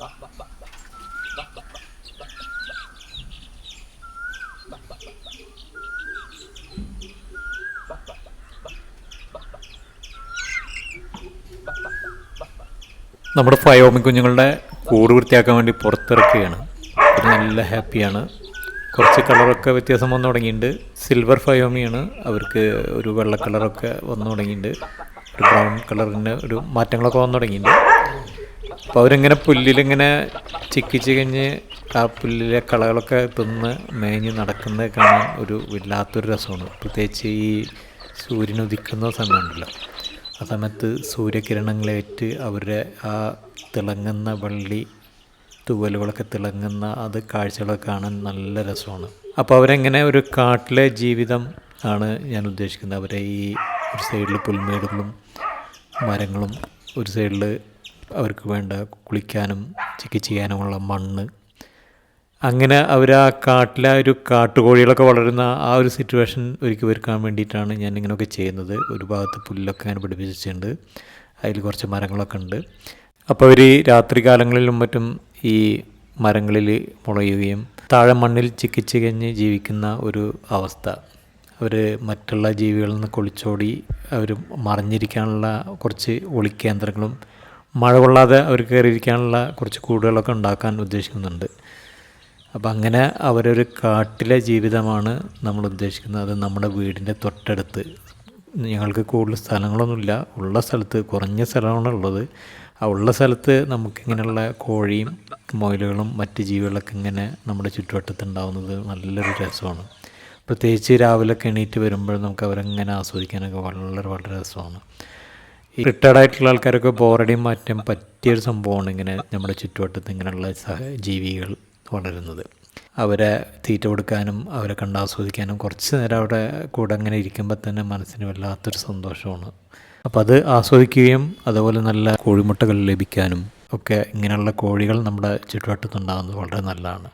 നമ്മുടെ ഫയോമി കുഞ്ഞുങ്ങളുടെ കൂട് വൃത്തിയാക്കാൻ വേണ്ടി പുറത്തിറക്കുകയാണ്. നല്ല ഹാപ്പിയാണ്. കുറച്ച് കളറൊക്കെ വ്യത്യാസം വന്നു തുടങ്ങിയിട്ടുണ്ട്. സിൽവർ ഫയോമിയാണ്. അവർക്ക് ഒരു വെള്ള കളറൊക്കെ വന്നു തുടങ്ങിയിട്ടുണ്ട്. ഒരു ബ്രൗൺ കളറിന് ഒരു മാറ്റങ്ങളൊക്കെ വന്നു തുടങ്ങിയിട്ടുണ്ട്. അപ്പോൾ അവരിങ്ങനെ പുല്ലിലിങ്ങനെ ചിക്കിച്ച് കഴിഞ്ഞ് ആ പുല്ലിലെ കളകളൊക്കെ തിന്ന് മേഞ്ഞ് നടക്കുന്നത് കാണാൻ ഒരു വല്ലാത്തൊരു രസമാണ്. പ്രത്യേകിച്ച് ഈ സൂര്യൻ ഉദിക്കുന്ന സമയമുണ്ടല്ലോ. ആ സമയത്ത് സൂര്യകിരണങ്ങളേറ്റ് അവരുടെ ആ തിളങ്ങുന്ന വള്ളി തൂവലുകളൊക്കെ തിളങ്ങുന്ന അത് കാഴ്ചകളൊക്കെ കാണാൻ നല്ല രസമാണ്. അപ്പോൾ അവരെങ്ങനെ ഒരു കാട്ടിലെ ജീവിതം ആണ് ഞാൻ ഉദ്ദേശിക്കുന്നത്. അവരെ ഈ ഒരു സൈഡിൽ പുൽമേടുകളും മരങ്ങളും ഒരു സൈഡിൽ അവർക്ക് വേണ്ട കുളിക്കാനും ചിക്കി ചെയ്യാനുമുള്ള മണ്ണ്. അങ്ങനെ അവർ ആ കാട്ടിലെ ഒരു കാട്ടുകോഴികളൊക്കെ വളരുന്ന ആ ഒരു സിറ്റുവേഷൻ ഒരുക്കി വരുക്കാൻ വേണ്ടിയിട്ടാണ് ഞാൻ ഇങ്ങനെയൊക്കെ ചെയ്യുന്നത്. ഒരു ഭാഗത്ത് പുല്ലൊക്കെ അങ്ങനെ പിടിപ്പിച്ചിട്ടുണ്ട്. അതിൽ കുറച്ച് മരങ്ങളൊക്കെ ഉണ്ട്. അപ്പോൾ അവർ രാത്രി കാലങ്ങളിലും മറ്റും ഈ മരങ്ങളിൽ മുളയുകയും താഴെ മണ്ണിൽ ചിക്കിച്ച് കഴിഞ്ഞ് ജീവിക്കുന്ന ഒരു അവസ്ഥ. അവർ മറ്റുള്ള ജീവികളിൽ നിന്ന് കൊളിച്ചോടി അവർ മറിഞ്ഞിരിക്കാനുള്ള കുറച്ച് ഒളിക്കേന്ദ്രങ്ങളും മഴ കൊള്ളാതെ അവർ കയറിയിരിക്കാനുള്ള കുറച്ച് കൂടുകളൊക്കെ ഉണ്ടാക്കാൻ ഉദ്ദേശിക്കുന്നുണ്ട്. അപ്പം അങ്ങനെ അവരൊരു കാട്ടിലെ ജീവിതമാണ് നമ്മൾ ഉദ്ദേശിക്കുന്നത്. അത് നമ്മുടെ വീടിന്റെ തൊട്ടടുത്ത്. ഞങ്ങൾക്ക് കൂടുതൽ സ്ഥലങ്ങളൊന്നുമില്ല. ഉള്ള സ്ഥലത്ത് കുറഞ്ഞ സ്ഥലമാണ് ഉള്ളത്. ആ ഉള്ള സ്ഥലത്ത് നമുക്കിങ്ങനെയുള്ള കോഴിയും മൊയിലുകളും മറ്റ് ജീവികളൊക്കെ ഇങ്ങനെ നമ്മുടെ ചുറ്റുവട്ടത്ത് ഉണ്ടാവുന്നത് നല്ലൊരു രസമാണ്. പ്രത്യേകിച്ച് രാവിലെ എണീറ്റ് വരുമ്പോൾ നമുക്ക് അവരങ്ങനെ ആസ്വദിക്കാനൊക്കെ വളരെ വളരെ രസമാണ്. റിട്ടയർഡ് ആയിട്ടുള്ള ആൾക്കാരൊക്കെ ബോറടി മാറ്റാൻ പറ്റിയൊരു സംഭവമാണ് ഇങ്ങനെ നമ്മുടെ ചുറ്റുവട്ടത്ത് ഇങ്ങനെയുള്ള സഹ ജീവികൾ വളരുന്നത്. അവരെ തീറ്റ കൊടുക്കാനും അവരെ കണ്ട് ആസ്വദിക്കാനും കുറച്ച് നേരം അവിടെ കൂടെ അങ്ങനെ ഇരിക്കുമ്പോൾ തന്നെ മനസ്സിന് വല്ലാത്തൊരു സന്തോഷമാണ്. അപ്പോൾ അത് ആസ്വദിക്കുകയും അതുപോലെ നല്ല കോഴിമുട്ടകൾ ലഭിക്കാനും ഒക്കെ ഇങ്ങനെയുള്ള കോഴികൾ നമ്മുടെ ചുറ്റുവട്ടത്തുണ്ടാകുന്നത് വളരെ നല്ലതാണ്.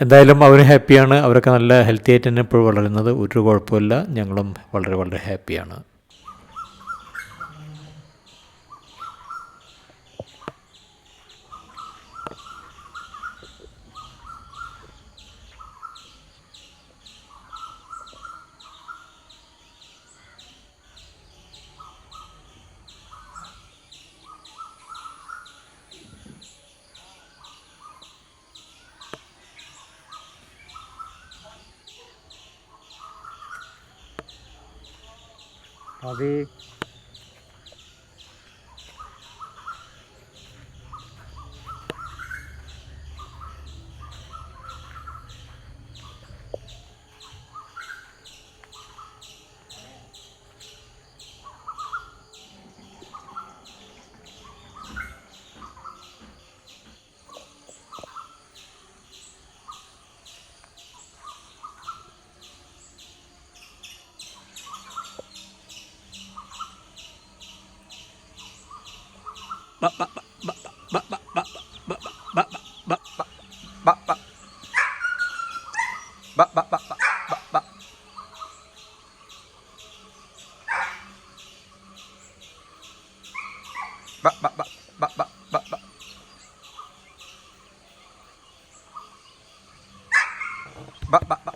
എന്തായാലും അവർ ഹാപ്പിയാണ്. അവരൊക്കെ നല്ല ഹെൽത്തി ആയിട്ട് തന്നെ ഇപ്പോൾ വളരുന്നത്. ഒരു കുഴപ്പമില്ല ഞങ്ങളും വളരെ വളരെ ഹാപ്പിയാണ്. അത് ba ba ba